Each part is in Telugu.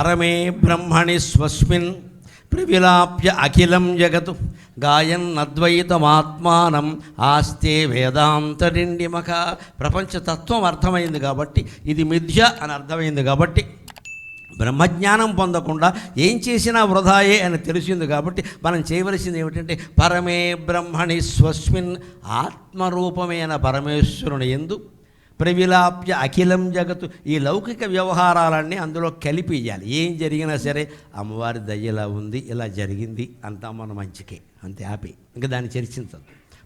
పరమే బ్రహ్మణి స్వస్మిన్ ప్రవిలాప్య అఖిలం జగతు గాయన్నద్వైతమాత్మానం ఆస్తే వేదాంతరిండిమఖ ప్రపంచ ప్రపంచతత్వం అర్థమైంది కాబట్టి ఇది మిథ్య అని అర్థమైంది కాబట్టి బ్రహ్మజ్ఞానం పొందకుండా ఏం చేసినా వృధాయే అని తెలిసింది కాబట్టి మనం చేయవలసింది ఏమిటంటే పరమే బ్రహ్మణి స్వస్మిన్ ఆత్మరూపమైన పరమేశ్వరుని ఎందు ప్రవిలాప్య అఖిలం జగత్తు. ఈ లౌకిక వ్యవహారాలన్నీ అందులో కలిపి ఏం జరిగినా సరే అమ్మవారి దయ్యలా ఇలా ఉంది ఇలా జరిగింది అంతా మన మంచికే. అంతే హ్యాపీ ఇంకా దాన్ని చర్చించదు.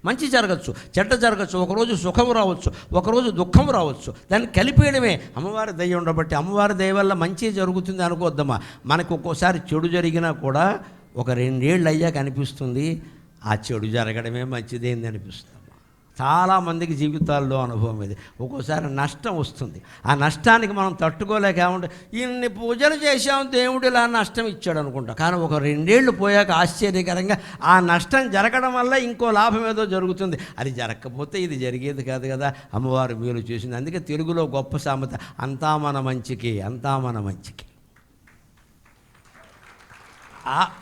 మంచి జరగచ్చు చెడ్డ జరగచ్చు ఒకరోజు సుఖం రావచ్చు ఒకరోజు దుఃఖం రావచ్చు. దాన్ని కలిపేయడమే. అమ్మవారి దయ ఉండబట్టి అమ్మవారి దయ వల్ల మంచి జరుగుతుంది అనుకోవద్దమ్మా. మనకు ఒక్కోసారి చెడు జరిగినా కూడా ఒక రెండేళ్ళు అయ్యాక అనిపిస్తుంది ఆ చెడు జరగడమే మంచిదేంది అనిపిస్తుంది. చాలామందికి జీవితాల్లో అనుభవం ఇది. ఒక్కోసారి నష్టం వస్తుంది. ఆ నష్టానికి మనం తట్టుకోలేక ఏమంటే ఇన్ని పూజలు చేశాం దేవుడు ఇలా నష్టం ఇచ్చాడు అనుకుంటాం. కానీ ఒక రెండేళ్ళు పోయాక ఆశ్చర్యకరంగా ఆ నష్టం జరగడం వల్ల ఇంకో లాభం ఏదో జరుగుతుంది. అది జరగకపోతే ఇది జరిగేది కాదు కదా. అమ్మవారు మేలు చేసింది. అందుకే తెలుగులో గొప్ప సామెత అంతా మన మంచికి అంతా మన మంచికి.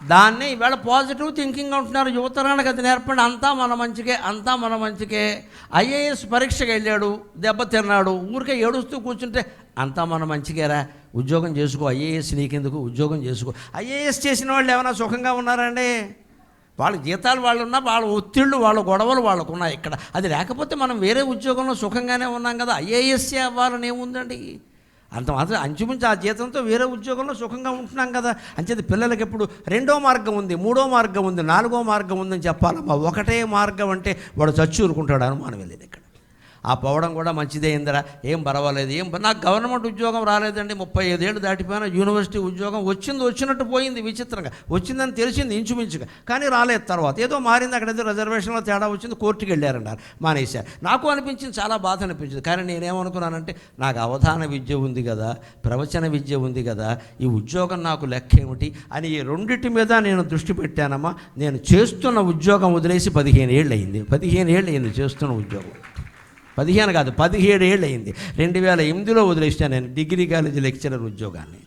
దాన్ని ఇవాళ పాజిటివ్ థింకింగ్ అంటున్నారు. యువతరానికి అది నేర్పండి. అంతా మన మంచికే అంతా మన మంచికే. ఐఏఎస్ పరీక్షకి వెళ్ళాడు దెబ్బతిన్నాడు ఊరికే ఏడుస్తూ కూర్చుంటే అంతా మన మంచికేరా. ఉద్యోగం చేసుకో ఐఏఎస్ నీకెందుకు? ఉద్యోగం చేసుకో. ఐఏఎస్ చేసిన వాళ్ళు ఏమైనా సుఖంగా ఉన్నారండి? వాళ్ళ జీతాలు వాళ్ళు ఉన్నా వాళ్ళ ఒత్తిళ్ళు వాళ్ళ గొడవలు వాళ్ళకు ఉన్నాయి ఇక్కడ. అది లేకపోతే మనం వేరే ఉద్యోగంలో సుఖంగానే ఉన్నాం కదా. ఐఏఎస్సే అవ్వాలని ఏముందండి? అంత మాత్రం అంచుమించు ఆ జీతంతో వేరే ఉద్యోగంలో సుఖంగా ఉంటున్నాం కదా. అంచేది పిల్లలకి ఎప్పుడు రెండో మార్గం ఉంది మూడో మార్గం ఉంది నాలుగో మార్గం ఉందని చెప్పాలమ్మా. ఒకటే మార్గం అంటే వాడు చచ్చి ఊరుకుంటాడు అనుమానం వెళ్ళేది ఇక్కడ. ఆ పోవడం కూడా మంచిదే ఇందిరా. ఏం పర్వాలేదు ఏం నాకు గవర్నమెంట్ ఉద్యోగం రాలేదండి. ముప్పై ఐదేళ్ళు దాటిపోయిన యూనివర్సిటీ ఉద్యోగం వచ్చింది వచ్చినట్టు పోయింది విచిత్రంగా. వచ్చిందని తెలిసింది ఇంచుమించుగా కానీ రాలేదు తర్వాత. ఏదో మారింది అక్కడ ఏదో రిజర్వేషన్లో తేడా వచ్చింది కోర్టుకి వెళ్ళారన్నారు. మానేశారు. నాకు అనిపించింది చాలా బాధ అనిపించింది. కానీ నేనేమనుకున్నానంటే నాకు అవధాన విద్య ఉంది కదా ప్రవచన విద్య ఉంది కదా ఈ ఉద్యోగం నాకు లెక్క ఏమిటి అని ఈ రెండింటి మీద నేను దృష్టి పెట్టానమ్మా. నేను చేస్తున్న ఉద్యోగం వదిలేసి పదిహేను ఏళ్ళు అయింది. పదిహేను ఏళ్ళు అయింది చేస్తున్న ఉద్యోగం. పదిహేను కాదు పదిహేడు ఏళ్ళు అయింది రెండు వేల ఎనిమిదిలో వదిలేసాను నేను డిగ్రీ కాలేజీ లెక్చరర్ ఉద్యోగాన్ని.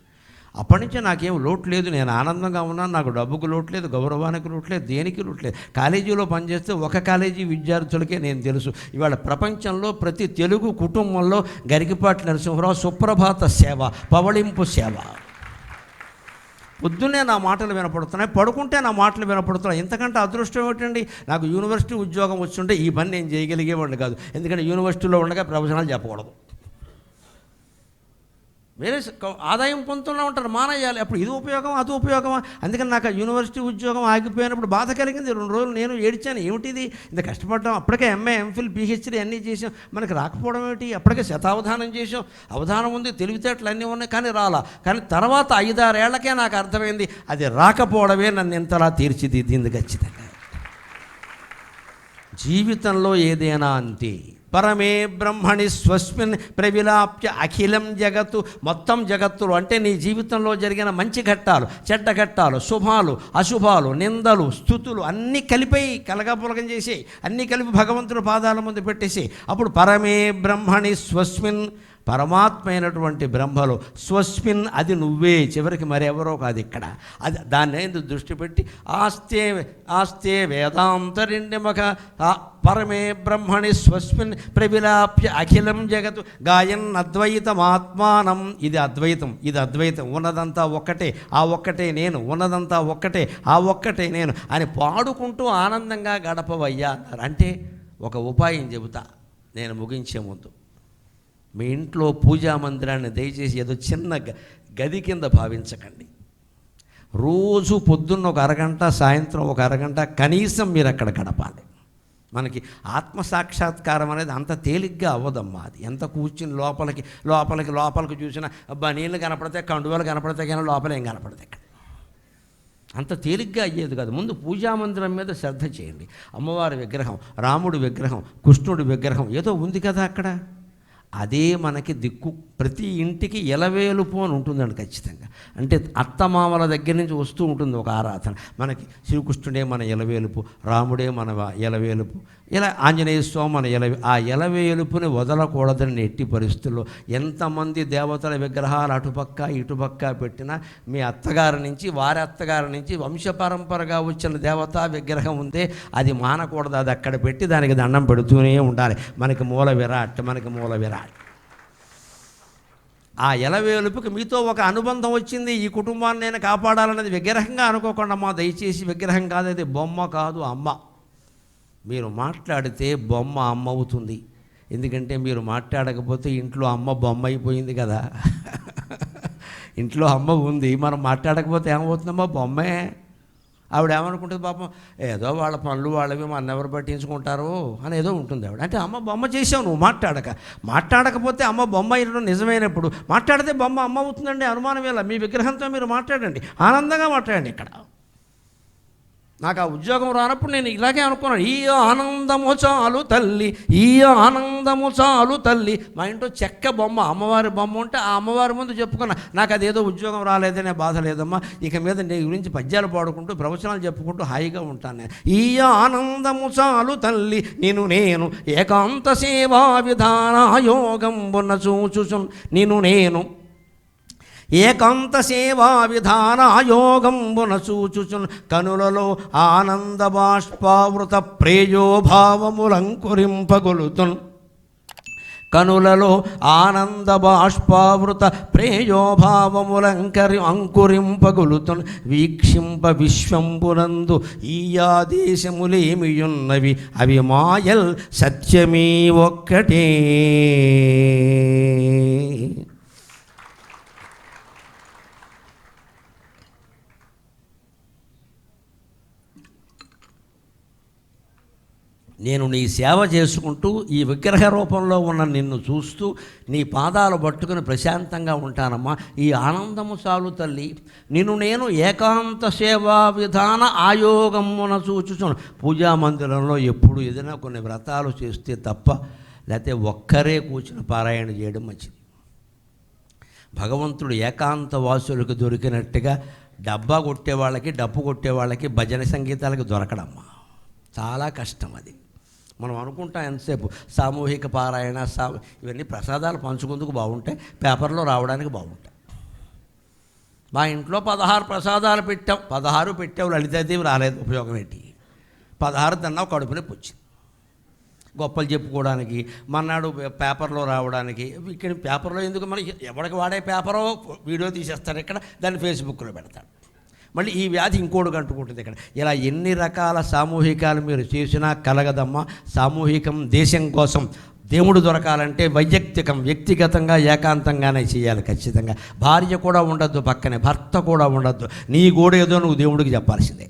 అప్పటి నుంచి నాకేం లోటు లేదు. నేను ఆనందంగా ఉన్నాను. నాకు డబ్బుకు లోటు లేదు గౌరవానికి లోటు లేదు దేనికి లోటు లేదు. కాలేజీలో పనిచేస్తే ఒక కాలేజీ విద్యార్థులకే నేను తెలుసు. ఇవాళ ప్రపంచంలో ప్రతి తెలుగు కుటుంబంలో గరికిపాటి నరసింహరావు సుప్రభాత సేవ పవళింపు సేవ. పొద్దున్నే నా మాటలు వినపడుతున్నాయి పడుకుంటే నా మాటలు వినపడుతున్నాయి. ఇంతకంటే అదృష్టం ఏమిటండి? నాకు యూనివర్సిటీ ఉద్యోగం వచ్చుంటే ఈ పని నేను చేయగలిగేవాడిని కాదు. ఎందుకంటే యూనివర్సిటీలో ఉండగా ప్రవచనాలు చెప్పకూడదు. వేరే ఆదాయం పొందుతూనే ఉంటారు మానేయాలి. అప్పుడు ఇది ఉపయోగం అది ఉపయోగమా? అందుకని నాకు యూనివర్సిటీ ఉద్యోగం ఆగిపోయినప్పుడు బాధ కలిగింది. రెండు రోజులు నేను ఏడిచాను ఏమిటిది? ఇంత కష్టపడ్డాం. అప్పటికే ఎంఏ ఎంఫిల్ పిహెచ్డి అన్నీ చేసాం మనకి రాకపోవడం ఏమిటి? అప్పటికే శతావధానం చేసాం అవధానం ఉంది తెలివితేటలు అన్నీ ఉన్నాయి కానీ రాలా. కానీ తర్వాత ఐదారేళ్ళకే నాకు అర్థమైంది అది రాకపోవడమే నన్ను ఇంతలా తీర్చిదిద్దింది ఖచ్చితంగా. జీవితంలో ఏదైనా అంతే. పరమే బ్రహ్మణి స్వస్మిన్ ప్రవిలాప్య అఖిలం జగత్తు. మొత్తం జగత్తులు అంటే నీ జీవితంలో జరిగిన మంచి ఘట్టాలు చెడ్డ ఘట్టాలు శుభాలు అశుభాలు నిందలు స్థుతులు అన్నీ కలిపి కలగపులగం చేసి అన్నీ కలిపి భగవంతుడి పాదాల ముందు పెట్టేసి అప్పుడు పరమే బ్రహ్మణి స్వస్మిన్ పరమాత్మ అయినటువంటి బ్రహ్మలో స్వస్మిన్ అది నువ్వే. చివరికి మరెవరో కాదు ఇక్కడ. అది దాన్ని దృష్టి పెట్టి ఆస్తే ఆస్తే వేదాంతరిండిమక ఆ పరమే బ్రహ్మణి స్వస్మిన్ ప్రవిలాప్య అఖిలం జగత్ గాయన్ అద్వైతమాత్మానం. ఇది అద్వైతం ఇది అద్వైతం. ఉన్నదంతా ఒక్కటే ఆ ఒక్కటే నేను ఉన్నదంతా ఒక్కటే ఆ ఒక్కటే నేను అని పాడుకుంటూ ఆనందంగా గడపవయ్యా అన్నారు. అంటే ఒక ఉపాయం చెబుతా నేను ముగించే ముందు. మీ ఇంట్లో పూజా మందిరాన్ని దయచేసి ఏదో చిన్న గ- గది కింద భావించకండి. రోజు పొద్దున్న ఒక అరగంట సాయంత్రం ఒక అరగంట కనీసం మీరు అక్కడ గడపాలి. మనకి ఆత్మ సాక్షాత్కారం అనేది అంత తేలిగ్గా అవ్వదమ్మా అది. ఎంత కూర్చుని లోపలికి లోపలికి లోపలికి చూసినా అబ్బా నీళ్ళు కనపడితే కండువలు కనపడితే కానీ లోపల ఏం కనపడతాయి ఇక్కడ. అంత తేలిగ్గా అయ్యేది కాదు. ముందు పూజా మందిరం మీద శ్రద్ధ చేయండి. అమ్మవారి విగ్రహం రాముడి విగ్రహం కృష్ణుడి విగ్రహం ఏదో ఉంది కదా అక్కడ? అదే మనకి దిక్కు. ప్రతి ఇంటికి ఎలవేలుపు అని ఉంటుందండి ఖచ్చితంగా. అంటే అత్తమామల దగ్గర నుంచి వస్తూ ఉంటుంది ఒక ఆరాధన. మనకి శ్రీకృష్ణుడే మన ఎలవేలుపు రాముడే మన ఎలవేలుపు ఇలా ఆంజనేయ స్వామి అని ఎల ఆ ఎలవేలుపుని వదలకూడదని ఎట్టి పరిస్థితుల్లో ఎంతమంది దేవతల విగ్రహాలు అటుపక్క ఇటుపక్క పెట్టినా మీ అత్తగారి నుంచి వారి అత్తగారి నుంచి వంశపరంపరగా వచ్చిన దేవతా విగ్రహం ఉందే అది మానకూడదు అది అక్కడ పెట్టి దానికి దండం పెడుతూనే ఉండాలి. మనకి మూల విరాట్ మనకి మూల విరాట్. ఆ ఎలవేలుపుకి మీతో ఒక అనుబంధం వచ్చింది ఈ కుటుంబాన్ని నేను కాపాడాలనేది విగ్రహంగా అనుకోకుండా మా దయచేసి విగ్రహం కాదు అది బొమ్మ కాదు అమ్మ. మీరు మాట్లాడితే బొమ్మ అమ్మ అవుతుంది ఎందుకంటే మీరు మాట్లాడకపోతే ఇంట్లో అమ్మ బొమ్మ అయిపోయింది కదా. ఇంట్లో అమ్మ ఉంది మనం మాట్లాడకపోతే ఏమవుతుందమ్మా బొమ్మే? ఆవిడ ఏమనుకుంటుంది పాపం ఏదో వాళ్ళ పనులు వాళ్ళవి మన ఎవరు పట్టించుకుంటారు? అని ఏదో ఉంటుంది ఆవిడ. అంటే అమ్మ బొమ్మ చేసావు నువ్వు మాట్లాడక. మాట్లాడకపోతే అమ్మ బొమ్మ అయినడం నిజమైనప్పుడు మాట్లాడితే బొమ్మ అమ్మ అవుతుందండి అనుమానం ఇలా మీ విగ్రహంతో మీరు మాట్లాడండి. ఆనందంగా మాట్లాడండి ఇక్కడ. నాకు ఆ ఉద్యోగం రానప్పుడు నేను ఇలాగే అనుకున్నాను ఈ ఆనందము చాలు తల్లి ఈ ఆనందము చాలు తల్లి. మా ఇంట్లో చెక్క బొమ్మ అమ్మవారి బొమ్మ ఉంటే ఆ అమ్మవారి ముందు చెప్పుకున్నా నాకు అదేదో ఉద్యోగం రాలేదనే బాధ లేదమ్మా ఇక మీద నీ గురించి పద్యాలు పాడుకుంటూ ప్రవచనాలు చెప్పుకుంటూ హాయిగా ఉంటాను నేను. ఈ ఆనందము చాలు తల్లి నేను నేను ఏకాంత సేవా విధాన ఉన్న చూచుచున్ నేను నేను ఏకాంత సేవా విధాన యోగంబున చూచుచున్ కనులలో ఆనంద బాష్పావృత ప్రేయోభావములంకురింపగొలుతున్ కనులలో ఆనంద బాష్పావృత ప్రేయోభావములంకరి అంకురింపగొలుతున్ వీక్షింప విశ్వంబునందు ఈయాదేశములేమియున్నవి. అవి మాయల్ సత్యమీ ఒక్కటే నేను నీ సేవ చేసుకుంటూ ఈ విగ్రహ రూపంలో ఉన్న నిన్ను చూస్తూ నీ పాదాలు పట్టుకుని ప్రశాంతంగా ఉంటానమ్మా. ఈ ఆనందము చాలు తల్లి. నిన్ను నేను ఏకాంత సేవా విధాన ఆయోగమున చూచుచును పూజా మందిరంలో ఎప్పుడు ఏదైనా కొన్ని వ్రతాలు చేస్తే తప్ప లేకపోతే ఒక్కరే కూర్చుని పారాయణ చేయడం మంచిది. భగవంతుడు ఏకాంత వాసులకు దొరికినట్టుగా డబ్బా కొట్టే వాళ్ళకి డప్పు కొట్టే వాళ్ళకి భజన సంగీతాలకు దొరకడమ్మా. చాలా కష్టం అది. మనం అనుకుంటాం ఎంతసేపు? సామూహిక పారాయణ సా ఇవన్నీ ప్రసాదాలు పంచుకుందుకు బాగుంటాయి పేపర్లో రావడానికి బాగుంటాయి. మా ఇంట్లో పదహారు ప్రసాదాలు పెట్టాం. పదహారు పెట్టావు లలితాదేవి రాలేదు. ఉపయోగం ఏంటి? పదహారు తిన్నావు కడుపు నొప్పి వచ్చింది గొప్పలు చెప్పుకోవడానికి మన్నాడు పేపర్లో రావడానికి ఇక్కడ పేపర్లో ఎందుకు మనకి ఎవరికి వాడే పేపరో వీడియో తీసేస్తారు ఇక్కడ దాన్ని ఫేస్బుక్లో పెడతాడు మళ్ళీ ఈ వ్యాధి ఇంకోటి కంటుకుంటుంది ఇక్కడ. ఇలా ఎన్ని రకాల సామూహికాలు మీరు చేసినా కలగదమ్మా. సామూహికం దేశం కోసం దేవుడు దొరకాలంటే వైయక్తికం వ్యక్తిగతంగా ఏకాంతంగానే చేయాలి ఖచ్చితంగా. భార్య కూడా ఉండొద్దు పక్కనే భర్త కూడా ఉండొద్దు. నీ గోడేదో నువ్వు దేవుడికి చెప్పాల్సిందే.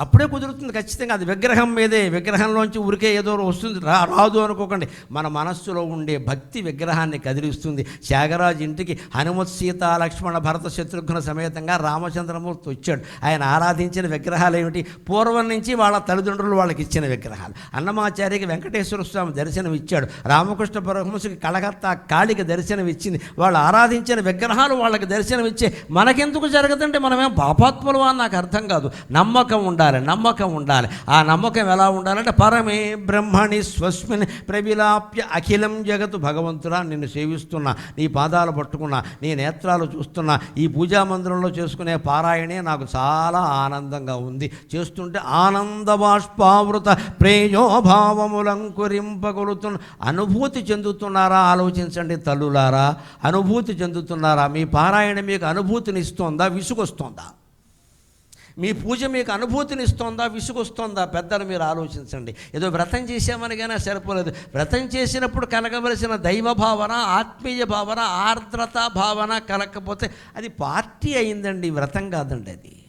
అప్పుడే కుదురుతుంది ఖచ్చితంగా. అది విగ్రహం మీదే. విగ్రహంలోంచి ఉరికే ఏదో వస్తుంది. రా రాదు అనుకోకండి. మన మనస్సులో ఉండే భక్తి విగ్రహాన్ని కదిలిస్తుంది. త్యాగరాజు ఇంటికి హనుమత్ సీత లక్ష్మణ భరత శత్రుఘ్న సమేతంగా రామచంద్రమూర్తి వచ్చాడు. ఆయన ఆరాధించిన విగ్రహాలు ఏమిటి? పూర్వం నుంచి వాళ్ళ తల్లిదండ్రులు వాళ్ళకి ఇచ్చిన విగ్రహాలు. అన్నమాచార్యకి వెంకటేశ్వర స్వామి దర్శనం ఇచ్చాడు. రామకృష్ణ పరమహంసకి కలకత్తా కాళికి దర్శనం ఇచ్చింది. వాళ్ళు ఆరాధించిన విగ్రహాలు వాళ్ళకి దర్శనం ఇచ్చే మనకెందుకు జరగదంటే మనమేం పాపాత్ములు అని నాకు అర్థం కాదు. నమ్మకం ఉండాలి. నమ్మకం ఉండాలి. ఆ నమ్మకం ఎలా ఉండాలంటే పరమే బ్రహ్మణి స్వస్మిని ప్రవిలాప్య అఖిలం జగతు భగవంతుడా నిన్ను సేవిస్తున్నా నీ పాదాలు పట్టుకున్నా నీ నేత్రాలు చూస్తున్నా ఈ పూజా మందిరంలో చేసుకునే పారాయణే నాకు చాలా ఆనందంగా ఉంది. చేస్తుంటే ఆనంద బాష్పావృత ప్రేయోభావములంకురింపగలుగుతున్న అనుభూతి చెందుతున్నారా? ఆలోచించండి తల్లులారా అనుభూతి చెందుతున్నారా? మీ పారాయణ మీకు అనుభూతినిస్తోందా విసుగొస్తోందా? మీ పూజ మీకు అనుభూతిని ఇస్తుందా విసుగొస్తుందా? పెద్దలు మీరు ఆలోచించండి. ఏదో వ్రతం చేసామనిగానే సరిపోలేదు. వ్రతం చేసినప్పుడు కలగవలసిన దైవ భావన ఆత్మీయ భావన ఆర్ద్రత భావన కలగకపోతే అది పార్టీ అయిందండి వ్రతం కాదండి అది.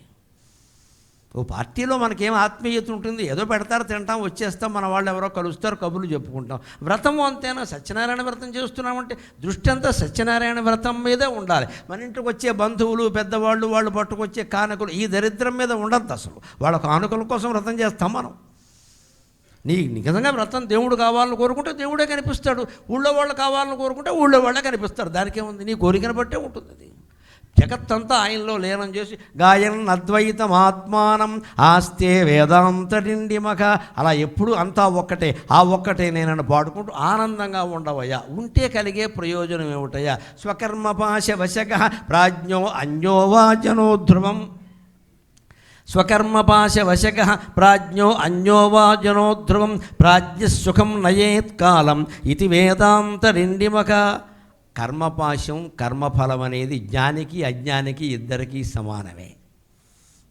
ఓ పార్టీలో మనకేం ఆత్మీయత ఉంటుంది? ఏదో పెడతారు తింటాం వచ్చేస్తాం మన వాళ్ళు ఎవరో కలుస్తారు కబుర్లు చెప్పుకుంటాం. వ్రతము అంతేనా? సత్యనారాయణ వ్రతం చేస్తున్నామంటే దృష్టి అంతా సత్యనారాయణ వ్రతం మీదే ఉండాలి. మన ఇంటికి వచ్చే బంధువులు పెద్దవాళ్ళు వాళ్ళు పట్టుకొచ్చే కానుకలు ఈ దరిద్రం మీద ఉండద్దు అసలు. వాళ్ళ కానుకల కోసం వ్రతం చేస్తాం మనం. నీ నిజంగా వ్రతం దేవుడు కావాలని కోరుకుంటే దేవుడే కనిపిస్తాడు. ఊళ్ళో వాళ్ళు కావాలని కోరుకుంటే ఊళ్ళో వాళ్ళే కనిపిస్తారు. దానికేముంది? నీ కోరికను బట్టే ఉంటుంది అది. జగత్తంతా ఆయనలో లీనం చేసి గాయన్ అద్వైతం ఆత్మానం ఆస్తే వేదాంత నిండిమక అలా ఎప్పుడు అంతా ఒక్కటే. ఆ ఒక్కటే నేనని పాడుకుంటూ ఆనందంగా ఉండవయ్యా. ఉంటే కలిగే ప్రయోజనం ఏమిటయ్యా? స్వకర్మపాశ వశక ప్రాజ్ఞో అన్యోవా జనోధ్రువం స్వకర్మపాశ వశక ప్రాజ్ఞో అన్యో జనోధ్రువం ప్రాజ్ఞసుఖం నయేత్ కాలం. ఇది వేదాంతరిండిమక కర్మపాశం కర్మఫలం అనేది జ్ఞానికి అజ్ఞానికి ఇద్దరికీ సమానమే.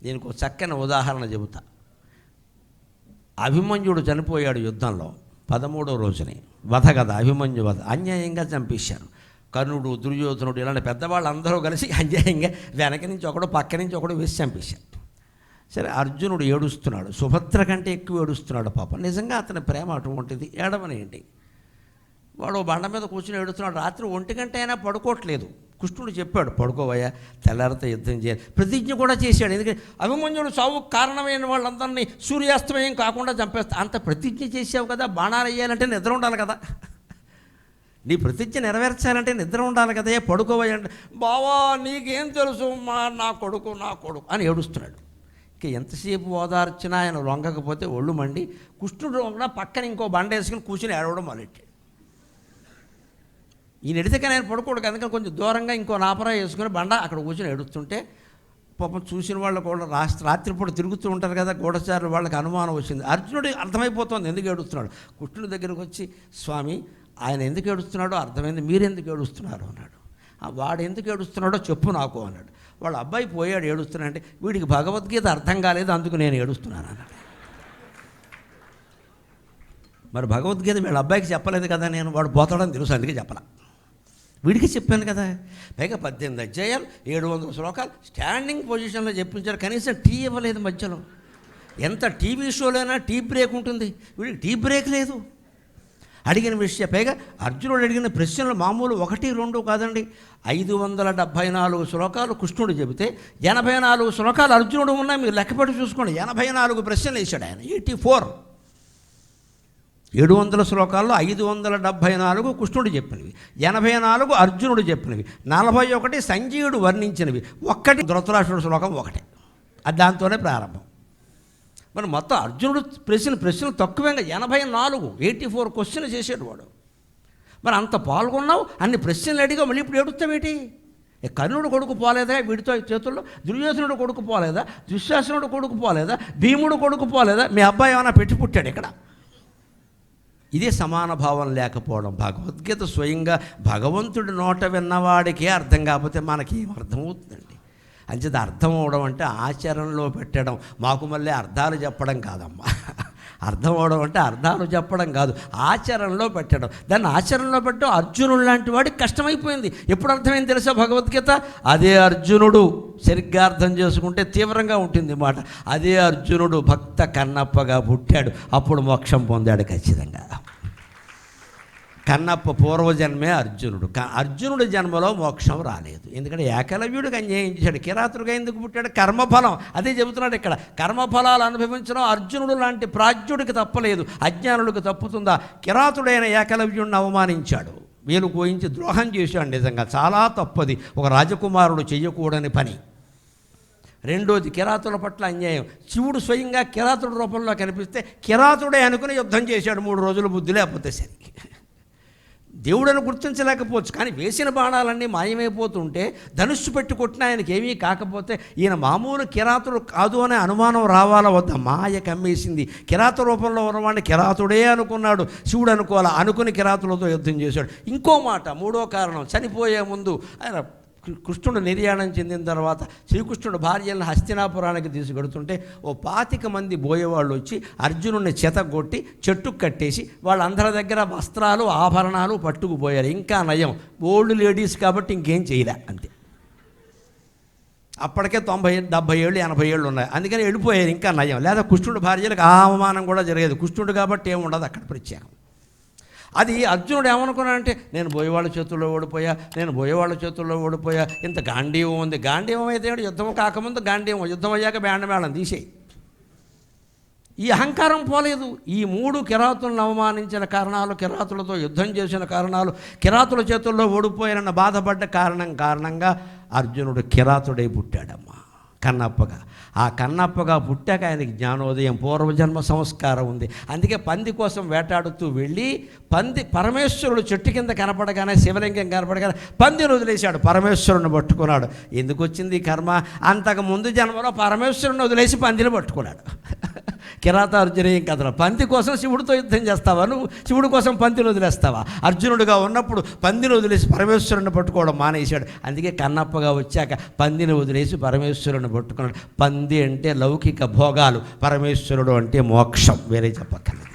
దీనికి ఒక చక్కని ఉదాహరణ చెబుతా. అభిమన్యుడు చనిపోయాడు యుద్ధంలో పదమూడో రోజుని. వధ కదా అభిమన్యు వధ. అన్యాయంగా చంపేశారు. కర్ణుడు దుర్యోధనుడు ఇలాంటి పెద్దవాళ్ళు అందరూ కలిసి అన్యాయంగా వెనక నుంచి ఒకడు పక్క నుంచి ఒకడు వేసి చంపేశారు. సరే అర్జునుడు ఏడుస్తున్నాడు. సుభద్ర కంటే ఎక్కువ ఏడుస్తున్నాడు పాపం. నిజంగా అతని ప్రేమ అటువంటిది. ఏడవనేంటి వాడు బండ మీద కూర్చుని ఏడుస్తున్నాడు. రాత్రి ఒంటి గంట అయినా పడుకోవట్లేదు. కృష్ణుడు చెప్పాడు పడుకోవయ్యా తెల్లారితో యుద్ధం చేయాలి. ప్రతిజ్ఞ కూడా చేశాడు. ఎందుకంటే అభిమన్యుడు సావు కారణమైన వాళ్ళందరినీ సూర్యాస్తమయం కాకుండా చంపేస్తా అంత ప్రతిజ్ఞ చేసావు కదా బాణాలు వేయాలంటే నిద్ర ఉండాలి కదా. నీ ప్రతిజ్ఞ నెరవేర్చాలంటే నిద్ర ఉండాలి కదా పడుకోవయ్యంటే బావా నీకేం తెలుసు? మా నా కొడుకు నా కొడుకు అని ఏడుస్తున్నాడు. ఇక ఎంతసేపు ఓదార్చినా ఆయన లొంగకపోతే ఒళ్ళు మండి కృష్ణుడు కూడా పక్కన ఇంకో బండ వేసుకుని కూర్చుని ఏడవడం మొదలెట్టాడు. ఈయన ఎడితే ఆయన పడుకోడు కనుక కొంచెం దూరంగా ఇంకో నాపరా వేసుకుని బండ అక్కడ కూర్చొని ఎడుస్తుంటే పాపం చూసిన వాళ్ళు కూడా రాత్రి రాత్రిపూట తిరుగుతూ ఉంటారు కదా గూఢచారులు వాళ్ళకి అనుమానం వచ్చింది. అర్జునుడు అర్థమైపోతుంది ఎందుకు ఏడుస్తున్నాడు? కృష్ణుడి దగ్గరకు వచ్చి స్వామి ఆయన ఎందుకు ఏడుస్తున్నాడో అర్థమైంది మీరు ఎందుకు ఏడుస్తున్నారు? అన్నాడు. వాడు ఎందుకు ఏడుస్తున్నాడో చెప్పు నాకు అన్నాడు. వాళ్ళ అబ్బాయి పోయాడు ఏడుస్తున్నా అంటే వీడికి భగవద్గీత అర్థం కాలేదు అందుకు నేను ఏడుస్తున్నాను అన్నాడు. మరి భగవద్గీత వీళ్ళ అబ్బాయికి చెప్పలేదు కదా నేను వాడు పోతాడని తెలుసు అందుకే చెప్పలా. వీడికి చెప్పాను కదా. పైగా పద్దెనిమిది అధ్యాయాలు ఏడు వందల శ్లోకాలు స్టాండింగ్ పొజిషన్లో చెప్పించారు. కనీసం టీ ఇవ్వలేదు మధ్యలో. ఎంత టీవీ షోలైనా టీ బ్రేక్ ఉంటుంది. వీడికి టీ బ్రేక్ లేదు. అడిగిన విషయం పైగా అర్జునుడు అడిగిన ప్రశ్నలు మామూలు ఒకటి రెండు కాదండి. ఐదు వందల డెబ్భై నాలుగు శ్లోకాలు కృష్ణుడు చెబితే ఎనభై నాలుగు శ్లోకాలు అర్జునుడు ఉన్నాయి మీరు లెక్కపెట్టి చూసుకోండి. ఎనభై నాలుగు ప్రశ్నలు వేశాడు ఆయన. Eighty four. ఏడు వందల శ్లోకాల్లో ఐదు వందల డెబ్భై నాలుగు కృష్ణుడు చెప్పినవి ఎనభై నాలుగు అర్జునుడు చెప్పినవి నలభై ఒకటి సంజీవుడు వర్ణించినవి. ఒక్కటి ధృతరాష్ట్రుడు శ్లోకం ఒకటే. అది దాంతోనే ప్రారంభం. మరి మొత్తం అర్జునుడు ప్రశ్న ప్రశ్నలు తక్కువేగా ఎనభై నాలుగు ఎయిటీ ఫోర్ క్వశ్చన్ చేసాడు వాడు. మరి అంత పాల్గొన్నావు? అన్ని ప్రశ్నలు అడిగా మళ్ళీ ఇప్పుడు ఏడుస్తావేటి? ఏ కర్ణుడు కొడుకు పోలేదా వీడితో చేతుల్లో? దుర్యోధనుడు కొడుకు పోలేదా? దుశ్శాసనుడు కొడుకు పోలేదా? భీముడు కొడుకు పోలేదా? మీ అబ్బాయి ఏమైనా పెట్టి పుట్టాడు ఇక్కడ? ఇదే సమాన భావం లేకపోవడం. భగవద్గీత స్వయంగా భగవంతుడి నోట విన్నవాడికే అర్థం కాకపోతే మనకి అర్థమవుతుందండి అంచేది అర్థం అవడం అంటే ఆచరణలో పెట్టడం. మాకు మళ్ళీ అర్థాలు చెప్పడం కాదమ్మా. అర్థం అవడం అంటే అర్థాలు చెప్పడం కాదు. ఆచరణలో పెట్టడం. దాన్ని ఆచరణలో పెట్టడం అర్జునుడు లాంటి వాడికి కష్టమైపోయింది. ఎప్పుడు అర్థమైంది తెలుసా భగవద్గీత? అదే అర్జునుడు సరిగ్గా అర్థం చేసుకుంటే తీవ్రంగా ఉంటుంది మాట. అదే అర్జునుడు భక్త కన్నప్పగా పుట్టాడు. అప్పుడు మోక్షం పొందాడు ఖచ్చితంగా. కన్నప్ప పూర్వజన్మే అర్జునుడు. క- అర్జునుడి జన్మలో మోక్షం రాలేదు. ఎందుకంటే ఏకలవ్యుడికి అన్యాయం చేశాడు. కిరాతుడుగా ఎందుకు పుట్టాడు? కర్మఫలం. అదే చెబుతున్నాడు ఇక్కడ. కర్మఫలాలు అనుభవించడం అర్జునుడు లాంటి ప్రాజ్ఞుడికి తప్పలేదు. అజ్ఞానుడికి తప్పుతుందా? కిరాతుడైన ఏకలవ్యుడిని అవమానించాడు. వీలు కోయించి ద్రోహం చేశాడు నిజంగా. చాలా తప్పది. ఒక రాజకుమారుడు చేయకూడని పని. రెండోది కిరాతుల పట్ల అన్యాయం. శివుడు స్వయంగా కిరాతుడి రూపంలో కనిపిస్తే కిరాతుడే అనుకుని యుద్ధం చేశాడు. మూడు రోజులు బుద్ధి లేకపోతే సరికి దేవుడని గుర్తించలేకపోవచ్చు. కానీ వేసిన బాణాలన్నీ మాయమైపోతుంటే ధనుస్సు పెట్టి కొట్టిన ఆయనకి ఏమీ కాకపోతే ఈయన మామూలు కిరాతుడు కాదు అనే అనుమానం రావాలా వద్ద? మాయ కమ్మేసింది. కిరాత రూపంలో ఉన్నవాడిని కిరాతుడే అనుకున్నాడు. శివుడు అనుకోవాలా? అనుకుని కిరాతులతో యుద్ధం చేశాడు. ఇంకో మాట మూడో కారణం చనిపోయే ముందు ఆయన కృష్ణుడు నిర్యాణం చెందిన తర్వాత శ్రీకృష్ణుడు భార్యలను హస్తినాపురానికి తీసుకెడుతుంటే ఓ పాతిక మంది బోయేవాళ్ళు వచ్చి అర్జునుడిని చెతగొట్టి చెట్టు కట్టేసి వాళ్ళందరి దగ్గర వస్త్రాలు ఆభరణాలు పట్టుకుపోయారు. ఇంకా నయం. ఓల్డ్ లేడీస్ కాబట్టి ఇంకేం చేయలే అంతే. అప్పటికే తొంభై డెబ్బై ఏళ్ళు ఎనభై ఏళ్ళు ఉన్నాయి. అందుకని వెళ్ళిపోయారు. ఇంకా నయం. లేదా కృష్ణుడు భార్యలకు ఆ అవమానం కూడా జరిగేది కృష్ణుడు కాబట్టి ఏముండదు అక్కడ ప్రత్యేకం. అది అర్జునుడు ఏమనుకున్నాడంటే నేను బోయవాళ్ళ చేతుల్లో ఓడిపోయా నేను బోయవాళ్ళ చేతుల్లో ఓడిపోయా ఇంత గాంధీవం ఉంది. గాంధీవం అయితే యుద్ధం కాకముందు గాంధీవం యుద్ధం అయ్యాక బ్యాండమేళం తీసేయి. ఈ అహంకారం పోలేదు. ఈ మూడు కిరాతులను అవమానించిన కారణాలు కిరాతులతో యుద్ధం చేసిన కారణాలు కిరాతుల చేతుల్లో ఓడిపోయానన్న బాధపడ్డ కారణం కారణంగా అర్జునుడు కిరాతుడై పుట్టాడమ్మా. కన్నప్పగా. ఆ కన్నప్పగా పుట్టాక ఆయనకి జ్ఞానోదయం పూర్వజన్మ సంస్కారం ఉంది. అందుకే పంది కోసం వేటాడుతూ వెళ్ళి పంది పరమేశ్వరుడు చెట్టు కింద కనపడగానే శివలింగం కనపడగానే పందిని వదిలేశాడు. పరమేశ్వరుని పట్టుకున్నాడు. ఎందుకు వచ్చింది కర్మ? అంతకు ముందు జన్మలో పరమేశ్వరుని వదిలేసి పందిని పట్టుకున్నాడు. కిరాతార్జునేయం కథలో? పంది కోసం శివుడితో యుద్ధం చేస్తావా నువ్వు? శివుడి కోసం పందిని వదిలేస్తావా? అర్జునుడిగా ఉన్నప్పుడు పందిని వదిలేసి పరమేశ్వరుని పట్టుకోవడం మానేశాడు. అందుకే కన్నప్పగా వచ్చాక పందిని వదిలేసి పరమేశ్వరుని పట్టుకున్నాడు. పంది అంటే లౌకిక భోగాలు పరమేశ్వరుడు అంటే మోక్షం వేరే చెప్పక్కర్లేదు.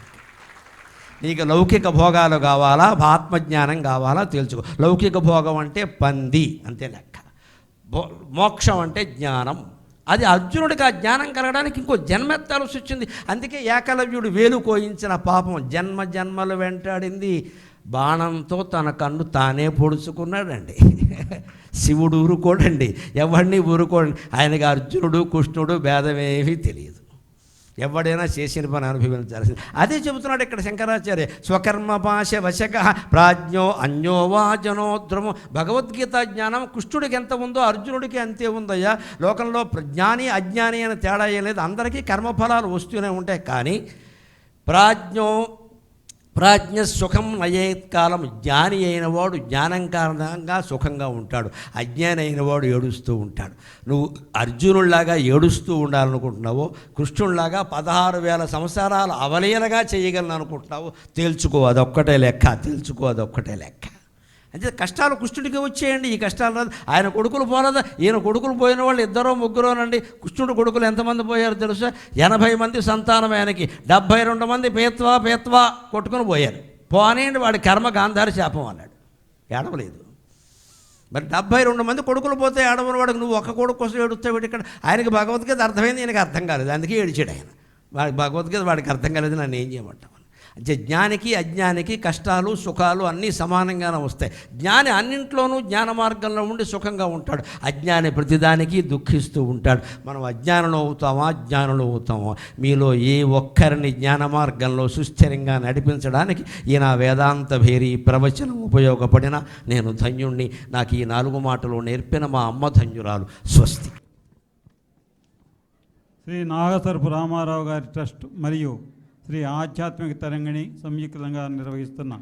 నీకు లౌకిక భోగాలు కావాలా ఆత్మజ్ఞానం కావాలా తెలుసుకో లౌకిక భోగం అంటే పంది అంతే లెక్క. భో మోక్షం అంటే జ్ఞానం. అది అర్జునుడికి ఆ జ్ఞానం కలగడానికి ఇంకో జన్మెత్తాల్సి వచ్చింది అందుకే ఏకలవ్యుడు వేలు కోయించిన పాపం జన్మ జన్మలు వెంటాడింది. బాణంతో తన కన్ను తానే పొడుచుకున్నాడండి. శివుడు ఊరుకోడండి. ఎవరిని ఊరుకోండి ఆయనకి అర్జునుడు కృష్ణుడు భేదమేమీ తెలియదు. ఎవడైనా చేసిన పని అనుభవించాల్సింది. అదే చెబుతున్నాడు ఇక్కడ శంకరాచార్య. స్వకర్మ భాష వశక ప్రాజ్ఞో అన్యో భగవద్గీత జ్ఞానం కృష్ణుడికి ఎంత ఉందో అర్జునుడికి అంతే ఉందయ్యా. లోకంలో ప్రజ్ఞాని అజ్ఞాని అని తేడా ఏం లేదు. అందరికీ కర్మఫలాలు వస్తూనే ఉంటాయి. కానీ ప్రాజ్ఞో ప్రాజ్ఞ సుఖం నయేత్ కాలం. జ్ఞాని అయినవాడు జ్ఞానం కారణంగా సుఖంగా ఉంటాడు. అజ్ఞాని అయినవాడు ఏడుస్తూ ఉంటాడు. నువ్వు అర్జునుడిలాగా ఏడుస్తూ ఉండాలనుకుంటున్నావో కృష్ణుడిలాగా పదహారు వేల సంవత్సరాలు అవలీలగా చేయగలను అనుకుంటున్నావు తేల్చుకో అదొక్కటే లెక్క తేల్చుకో అదొక్కటే లెక్క. అంటే కష్టాలు కృష్ణుడికి వచ్చేయండి ఈ కష్టాలు రాదు. ఆయన కొడుకులు పోలేదా ఈయన కొడుకులు పోయిన వాళ్ళు ఇద్దరో ముగ్గురోనండి. కృష్ణుడు కొడుకులు ఎంతమంది పోయారు తెలుసా? ఎనభై మంది సంతానం ఆయనకి. డెబ్భై రెండు మంది పేత్వా పేత్వా కొట్టుకుని పోయారు. పోనేయండి వాడి కర్మ గాంధారి శాపం అన్నాడు. ఏడవలేదు. మరి డెబ్భై రెండు మంది కొడుకులు పోతే ఏడవని వాడికి నువ్వు ఒక్క కొడుకు కోసం ఏడుస్తావు ఇక్కడ? ఆయనకి భగవద్గీత అర్థమైంది ఈయనకి అర్థం కాలేదు. అందుకే ఏడిచాడు ఆయన. వాడికి భగవద్గీత వాడికి అర్థం కాలేదు నన్ను ఏం చేయమంటావు? జ్ఞానికి అజ్ఞానికి కష్టాలు సుఖాలు అన్నీ సమానంగానే వస్తాయి. జ్ఞాని అన్నింట్లోనూ జ్ఞాన మార్గంలో ఉండి సుఖంగా ఉంటాడు. అజ్ఞాని ప్రతిదానికి దుఃఖిస్తూ ఉంటాడు. మనం అజ్ఞానంలో అవుతామా? జ్ఞానంలో అవుతామా? మీలో ఏ ఒక్కరిని జ్ఞాన మార్గంలో సుస్థిరంగా నడిపించడానికి ఈ నా వేదాంత భేరి ప్రవచనం ఉపయోగపడిన నేను ధన్యుణ్ణి. నాకు ఈ నాలుగు మాటలు నేర్పిన మా అమ్మ ధన్యురాలు. స్వస్తి. శ్రీ నాగసరపు రామారావు గారి ట్రస్ట్ మరియు శ్రీ ఆధ్యాత్మిక తరంగిణి సంయుక్తంగా నిర్వహిస్తున్న.